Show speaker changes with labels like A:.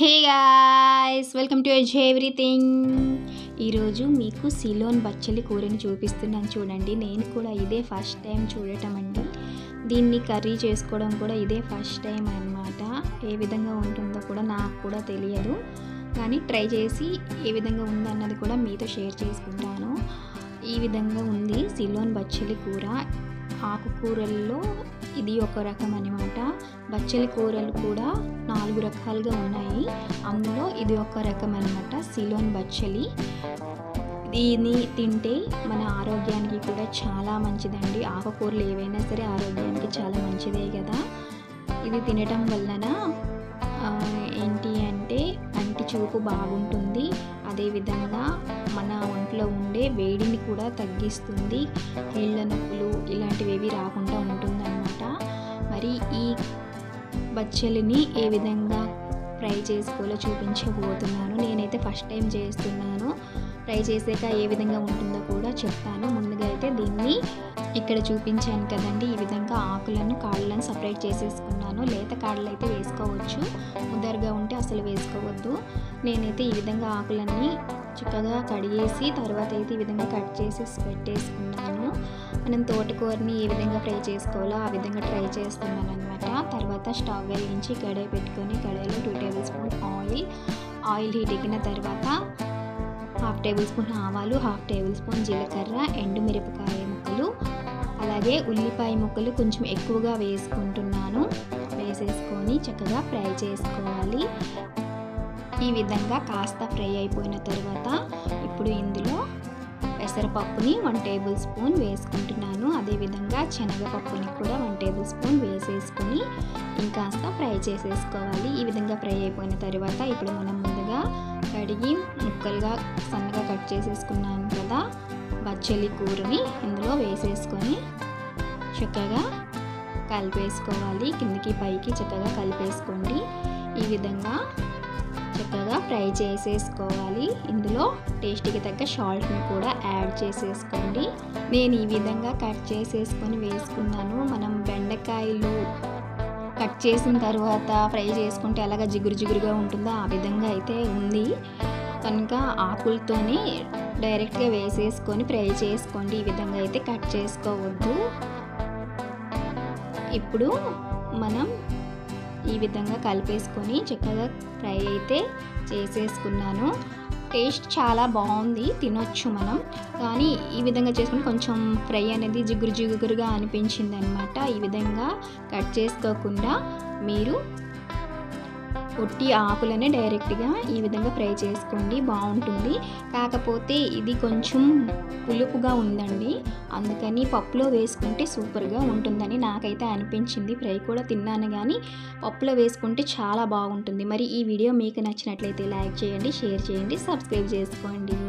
A: Hey guys welcome to ease everything. ఈరోజు మీకు Ceylon బచ్చలి కూరని చూపిస్తున్నాను చూడండి. నేను కూడా ఇదే ఫస్ట్ టైం చూడటం అండి. దీన్ని కర్రీ చేసుకోవడం కూడా ఇదే ఫస్ట్ టైం అన్నమాట. ఏ విధంగా ఉంటుందో కూడా నాకు కూడా తెలియదు. కానీ ట్రై చేసి ఏ విధంగా ఉందన్నది కూడా మీతో షేర్ చేసుకుంటాను. ఈ విధంగా ఉంది సిలోన్ బచ్చలి కూర. ఆకుకూరల్లో ఇది ఒక రకం అనమాట బచ్చలి కూరలు కూడా నాలుగు రకాలుగా ఉన్నాయి. అందులో ఇది ఒక రకం అనమాట సిలోన్ బచ్చలి. దీన్ని తింటే మన ఆరోగ్యానికి కూడా చాలా మంచిదండి. ఆకుకూరలు ఏవైనా సరే ఆరోగ్యానికి చాలా మంచిదే కదా. ఇది తినటం వలన ఏంటి అంటే కంటి చూపు బాగుంటుంది. అదేవిధంగా మన ఒంట్లో ఉండే వేడిని కూడా తగ్గిస్తుంది. నీళ్ళ నొప్పులు ఇలాంటివి ఏవి రాకుండా ఉంటుందన్నమాట. మరి ఈ బచ్చలిని ఏ విధంగా ఫ్రై చేసుకోవాలో చూపించబోతున్నాను. నేనైతే ఫస్ట్ టైం చేస్తున్నాను. ఫ్రై చేసాక ఏ విధంగా ఉంటుందో కూడా చెప్తాను. ముందుగా అయితే దీన్ని ఇక్కడ చూపించాను కదండి. ఈ విధంగా ఆకులను కాళ్ళను సపరేట్ చేసేసుకున్నాను. లేత కాళ్ళు అయితే వేసుకోవచ్చు. ముద్దరుగా ఉంటే అసలు వేసుకోవద్దు. నేనైతే ఈ విధంగా ఆకులన్నీ చక్కగా కడిగేసి తర్వాత అయితే ఈ విధంగా కట్ చేసి పెట్టేసుకున్నాను. మనం తోటకూరని ఏ విధంగా ఫ్రై చేసుకోవాలో ఆ విధంగా ట్రై చేస్తున్నాను అనమాట తర్వాత స్టవ్ వెలిగించి కడాయి పెట్టుకొని కడాయిలో two tablespoon oil oil heat ఎక్కిన తర్వాత హాఫ్ టేబుల్ స్పూన్ ఆవాలు హాఫ్ టేబుల్ స్పూన్ జీలకర్ర ఎండు మిరపకాయ ముక్కలు అలాగే ఉల్లిపాయ ముక్కలు కొంచెం ఎక్కువగా వేసుకుంటున్నాను. వేసేసుకొని చక్కగా ఫ్రై చేసుకోవాలి. ఈ విధంగా కాస్త ఫ్రై అయిపోయిన తర్వాత ఇప్పుడు ఇందులో పెసరపప్పుని వన్ టేబుల్ స్పూన్ వేసుకుంటున్నాను. అదేవిధంగా శనగపప్పుని కూడా వన్ టేబుల్ స్పూన్ వేసేసుకొని ఇంకాస్త ఫ్రై చేసేసుకోవాలి. ఈ విధంగా ఫ్రై అయిపోయిన తర్వాత ఇప్పుడు మనం ముందుగా కడిగి ముక్కలుగా సన్నగా కట్ చేసేసుకున్నాను కదా బచ్చలి కూరని ఇందులో వేసేసుకొని చక్కగా కలిపేసుకోవాలి. కిందకి పైకి చక్కగా కలిపేసుకోండి. ఈ విధంగా చక్కగా ఫ్రై చేసేసుకోవాలి. ఇందులో టేస్ట్కి తగ్గ సాల్ట్ని కూడా యాడ్ చేసేసుకోండి. నేను ఈ విధంగా కట్ చేసేసుకొని వేసుకున్నాను. మనం బెండకాయలు కట్ చేసిన తర్వాత ఫ్రై చేసుకుంటే అలాగ జిగురు జిగురుగా ఉంటుందో ఆ విధంగా అయితే ఉంది. కనుక ఆకులతోనే డైరెక్ట్గా వేసేసుకొని ఫ్రై చేసుకోండి. ఈ విధంగా అయితే కట్ చేసుకోవద్దు. ఇప్పుడు మనం విధంగా కలిపేసుకొని చక్కగా ఫ్రై అయితే చేసేసుకున్నాను. టేస్ట్ చాలా బాగుంది తినొచ్చు మనం. కానీ ఈ విధంగా చేసుకుని కొంచెం ఫ్రై అనేది జిగురు జిగురుగా అనిపించింది అనమాట ఈ విధంగా కట్ చేసుకోకుండా మీరు ఒట్టి ఆకులనే డైరెక్ట్గా ఈ విధంగా ఫ్రై చేసుకోండి. బాగుంటుంది. కాకపోతే ఇది కొంచెం పులుపుగా ఉందండి. అందుకని పప్పులో వేసుకుంటే సూపర్గా ఉంటుందని నాకైతే అనిపించింది. ఫ్రై కూడా తిన్నాను కానీ పప్పులో వేసుకుంటే చాలా బాగుంటుంది. మరి ఈ వీడియో మీకు నచ్చినట్లయితే లైక్ చేయండి షేర్ చేయండి సబ్స్క్రైబ్ చేసుకోండి.